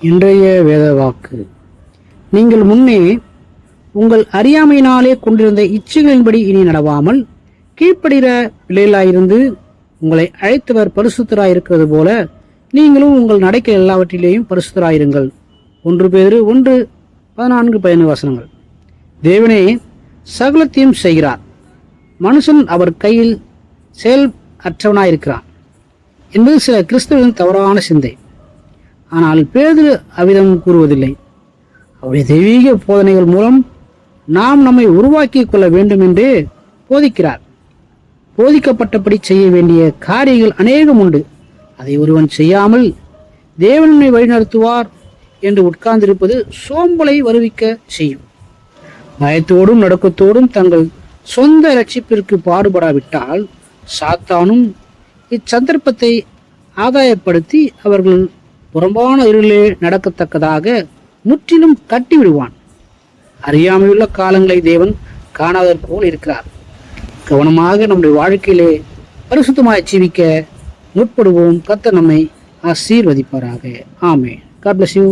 இன்றைய வேத வாக்கு. நீங்கள் முன்னே உங்கள் அறியாமையினாலே கொண்டிருந்த இச்சைகளின்படி இனி நடவாமல் கீழ்ப்படுகிற பிள்ளைகளாயிருந்து உங்களை அழைத்தவர் பரிசுத்தராய் இருக்கிறது போல நீங்களும் உங்கள் நடக்க எல்லாவற்றிலேயும் பரிசுத்தராயிருங்கள். ஒன்று பேர் ஒன்று பதினான்கு பதினு வசனங்கள். தேவனே சகலத்தையும் செய்கிறார். மனுஷன் அவர் கையில் செயல் அற்றவனாயிருக்கிறான். என்பது சில கிறிஸ்தவர்களின் தவறான சிந்தை. ஆனால் பேதுரு அவ்விதம் கூறுவதில்லை. அவருடைய தெய்வீக போதனைகள் மூலம் நாம் நம்மை உருவாக்கி கொள்ள வேண்டும் என்று போதிக்கிறார். போதிக்கப்பட்டபடி செய்ய வேண்டிய காரியங்கள் அநேகம் உண்டு. அதை ஒருவன் செய்யாமல் தேவனை வழிநடத்துவார் என்று உட்கார்ந்திருப்பது சோம்பலை வருவிக்க செய்யும். பயத்தோடும் நடுக்கத்தோடும் தங்கள் சொந்த ரட்சிப்பிற்கு பாடுபடாவிட்டால் சாத்தானும் இச்சந்தர்ப்பத்தை ஆதாயப்படுத்தி அவர்கள் புறம்பான இருளிலே நடக்கத்தக்கதாக முற்றிலும் கட்டி விடுவான் அறியாமையுள்ள காலங்களை தேவன் காணாதற் போல் இருக்கிறார். கவனமாக நம்முடைய வாழ்க்கையிலே பரிசுத்தமாய் ஜீவிக்க முற்படுவோம். கத்த நம்மை ஆசீர்வதிப்பாராக. ஆமே காட் பிளஸ் யூ